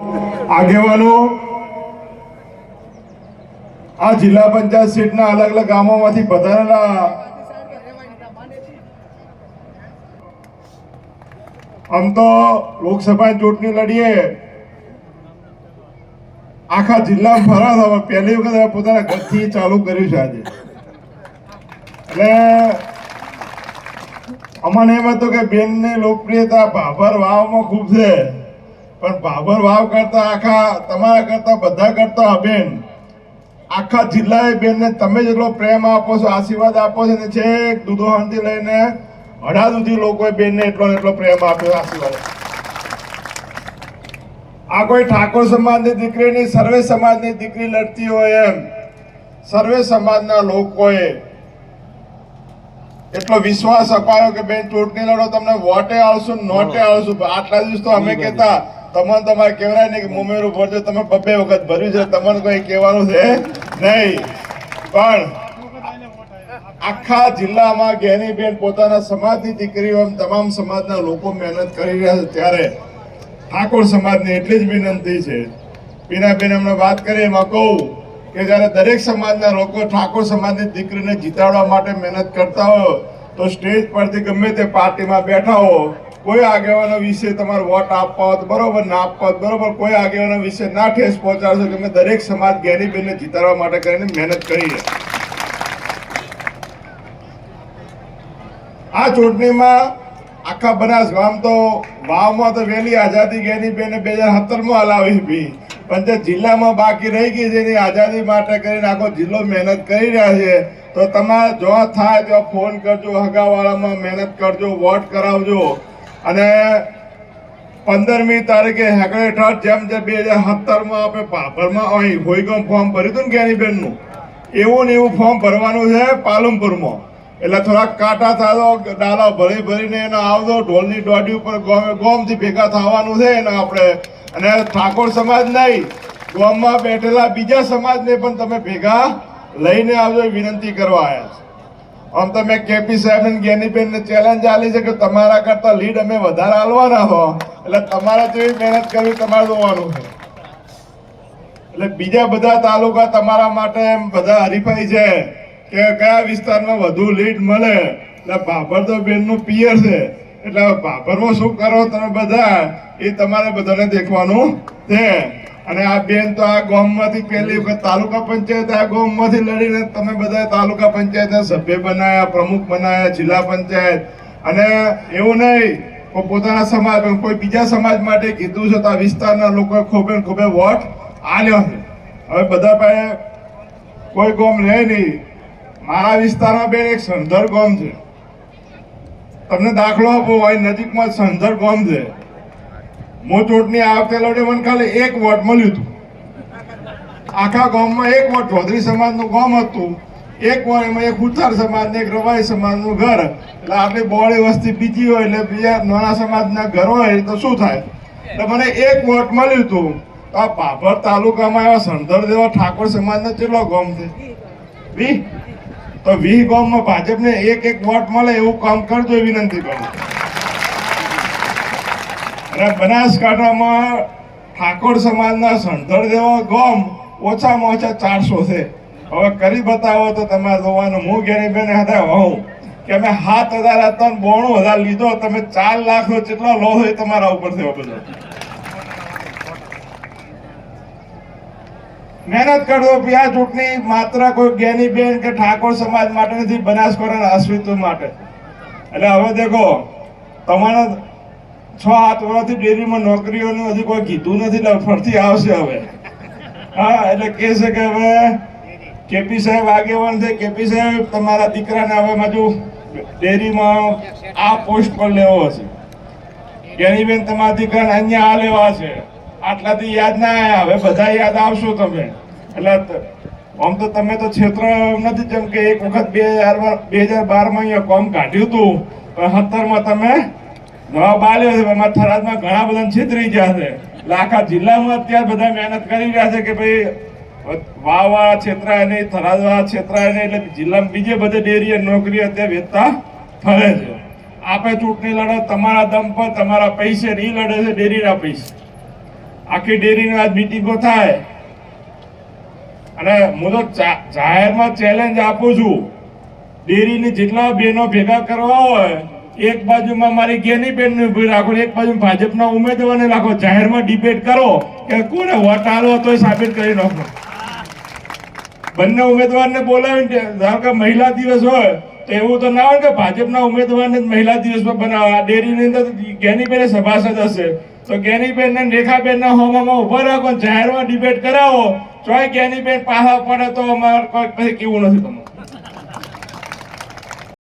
આગેવાનો, આ જિલ્લા પંચાયત સીટના અલગ અલગ ગામોમાંથી પધારેલા આમ ચૂંટણી લડીએ. આખા જિલ્લામાં ફરવા થવા પહેલી વખત હવે પોતાના ઘરથી ચાલુ કર્યું છે આજે. એટલે અમને એમ હતું કે બેનની લોકપ્રિયતા ભાભર વાવમાં ખૂબ છે. પણ બાબર વાવ કરતા આખા તમારા કરતા બધા કરતા આ બેન. આખા જિલ્લાએ બેનને તમે જેટલો પ્રેમ આપો છો આશીર્વાદ આપો છો ને છેક દુધોહણથી લઈને હડા સુધી લોકોએ બેનને એટલો એટલો પ્રેમ આપ્યો આશીર્વાદ આ કોઈ ઠાકોર સમાજની દીકરીની સર્વે સમાજની દીકરી લડતી હોય એમ. સર્વે સમાજના લોકોએ એટલો વિશ્વાસ અપાયો કે બેન ચૂંટણી લડો તમને વોટે આવશું નોટે આવશું આટલા દિવસ તો અમે કહેતા તમને તમારે કહેવાય નહીં કે મુમેરું ભરજો તમે બબ્બે વખત ભર્યું છે. તમને કોઈ કહેવાનું છે નહીં. પણ આખા જિલ્લામાં જ્ઞાનીબેન પોતાના સમાજની દીકરીઓ એમ તમામ સમાજના લોકો મહેનત કરી રહ્યા છે. ત્યારે ઠાકોર સમાજની એટલી જ વિનંતી છે. પીનાબેન અમને વાત કરી એમાં કહું કે જ્યારે દરેક સમાજના લોકો ઠાકોર સમાજની દીકરીને જીતાડવા માટે મહેનત કરતા હોય તો સ્ટેજ પરથી ગમે તે પાર્ટીમાં બેઠા હો કોઈ આગેવાનો વિશે તમારે વોટ આપવા હોય તો બરોબર ના આપવા હોય બરોબર, કોઈ આગેવાનો વિશે ના ઠેસ પહોંચાડશો કે અમે દરેક સમાજ જ્ઞાનીબેનને જીતાડવા માટે કરીને મહેનત કરી રહ્યા. આ ચૂંટણીમાં આખા બનાસ ગામ તો વાવમાં તો વહેલી આઝાદી ગેની બેને બે હજાર સત્તરમાં હલાવી હતી. પણ જે જિલ્લામાં બાકી રહી ગઈ છે એની આઝાદી માટે કરીને આખો જિલ્લો મહેનત કરી રહ્યા છે. તો તમારે જો થાય તો ફોન કરજો, હગાવાળામાં મહેનત કરજો, વોટ કરાવજો. અને પંદરમી તારીખે હેકડે ઠઠ જેમ જે બે હજાર સત્તરમાં આપણે પાપરમાં અહીં હોઈગામ ફોર્મ ભર્યું હતું ને ગેનીબેનનું? એવું ને એવું ફોર્મ ભરવાનું છે પાલનપુરમાં. એટલે થોડાક કાંટા થાતો ડાલા ભરી ભરીને એને આવતો ઢોલની દોઢી ઉપર ગોમે, ગોમથી ભેગા થવાનું છે એને આપણે. અને ઠાકોર સમાજ નહીં, ગોમમાં બેઠેલા બીજા સમાજને પણ તમે ભેગા લઈને આવજો, વિનંતી કરવા આવ્યા છે. આમ તો મેં કેપી સાહેબ અને જ્ઞાનીબેનને ચેલેન્જ આલી છે કે તમારા કરતા લીડ અમે વધારે આલવાના હો. એટલે તમારે જેવી મહેનત કરવી તમારે જોવાનું છે. એટલે બીજા બધા તાલુકા તમારા માટે એમ બધા હરીફાઈ છે કે કયા વિસ્તારમાં વધુ લીડ મળે. એટલે ભાભર તો બેનનું પિયર છે. એટલે ભાભરમાં શું કરો તમે બધા, એ તમારે બધાને દેખવાનું છે. અને આ બેન તો આ ગામમાંથી પહેલી વખત તાલુકા પંચાયત આ ગામમાંથી લડીને તમે બધા તાલુકા પંચાયતના સભ્ય બનાયા, પ્રમુખ બનાયા, જિલ્લા પંચાયત. અને એવું નહીં પોતાના સમાજ કોઈ બીજા સમાજ માટે કીધું છે તો આ વિસ્તારના ખોબે ખૂબે ખોબે વોટ આલ્યો છે. હવે બધા પાસે કોઈ ગોમ રહે નહીં. મારા વિસ્તારમાં બેન એક સંધર ગોમ છે. તમને દાખલો આપો, અહીં નજીકમાં સંધર ગોમ છે. હું ચૂંટણી આ વખતે મને ખાલી એક વોટ મળ્યું હતું. આખા ગામમાં એક વોટ ચૌધરી સમાજનું ગામ હતું. એક વોટ એમાં એક ઉત્તર સમાજ ને એક રવાઈ સમાજનું ઘર. એટલે આપણી બોળી વસ્તી બીજી હોય, એટલે બીજા નાના સમાજના ઘર હોય તો શું થાય? એટલે મને એક વોટ મળ્યું હતું. તો આ ભાભર તાલુકામાં એવા સંધર જેવા ઠાકોર સમાજનો કેટલો ગામ છે? વી? તો વી ગામમાં ભાજપને એક એક વોટ મળે એવું કામ કરજો એ વિનંતી કરું અને બનાસકાંઠામાં ઠાકોર સમાજના સંધર જેવા ગોમ ઓછામાં ઓછા ચારસો છે. હવે કરી બતાવો તો તમારે જોવાનું હું ઘેરી બેન હતા હોઉં કે અમે સાત હજાર હતા બોણું હજાર લીધો, તમે ચાર લાખ નો જેટલો લો હોય તમારા ઉપર થયો બધો. મહેનત કરજો કે આ ચૂંટણી માત્ર કોઈ જ્ઞાની બેન કે ઠાકોર સમાજ માટે નથી, બનાસકાંઠાના અસ્તિત્વ માટે. એટલે હવે દેખો, તમારા છ સાત વર્ષથી ડેરીમાં નોકરીઓનું હજી કોઈ કીધું નથી, એટલે ફરતી આવશે હવે. હા, એટલે કહે છે કે હવે કેપી સાહેબ આગેવાન છે. કેપી સાહેબ, તમારા દીકરાને હવે બાજુ ડેરીમાં આ પોસ્ટ પર લેવો હશે જ્ઞાનીબેન તમારા દીકરાને અહીંયા આ લેવા છે. આટલાથી યાદ ના આવ્યા હવે બધા યાદ આવશો તમે. એટલે આમ તો તમે તો ક્ષેત્ર નથી, જેમ કે એક વખત બે હજાર બે હજાર બારમાં અહીંયા કોમ કાઢ્યું હતું. પણ સત્તરમાં તમે જવાબ આલ્યો છે એમાં ઘણા બધા છેતરી ગયા છે. એટલે આખા જિલ્લામાં અત્યારે બધા મહેનત કરી રહ્યા છે કે ભાઈ વાવા છેતરાય નહીં થરાદવાળા છેતરાય નહીં, એટલે જિલ્લામાં બીજે બધે ડેરી નોકરી અત્યારે વેચતા ફરે છે. આપે ચૂંટણી લડો, તમારા દમ પર તમારા પૈસે નહીં લડે છે ડેરીના પૈસે. આખી ડેરીની આજ મિટિંગો થાય. અને હું તો જાહેરમાં ચેલેન્જ આપું છું. ડેરીની જેટલા બહેનો ભેગા કરવા હોય એક બાજુમાં મારી ગેની બેન ઊભી રાખો એક બાજુ ભાજપના ઉમેદવારને રાખો. જાહેરમાં ડિબેટ કરો કે કોને વોટ આલો તો સાબિત કરી નાખો. બંને ઉમેદવારને બોલાવીને ધારો કે મહિલા દિવસ હોય, તો એવું તો ના હોય કે ભાજપના ઉમેદવારને ને મહિલા દિવસમાં બનાવવા. ડેરીની અંદર જ્ઞાનીબેન સભાસદ હશે. તો જ્ઞાનીબેન ને રેખાબેન ના હોવામાં ઊભા રાખો ને જાહેરમાં ડિબેટ કરાવો. ચોય જ્ઞાનીબેન પાછા પડે તો અમારે કોઈ કેવું નથી તમારે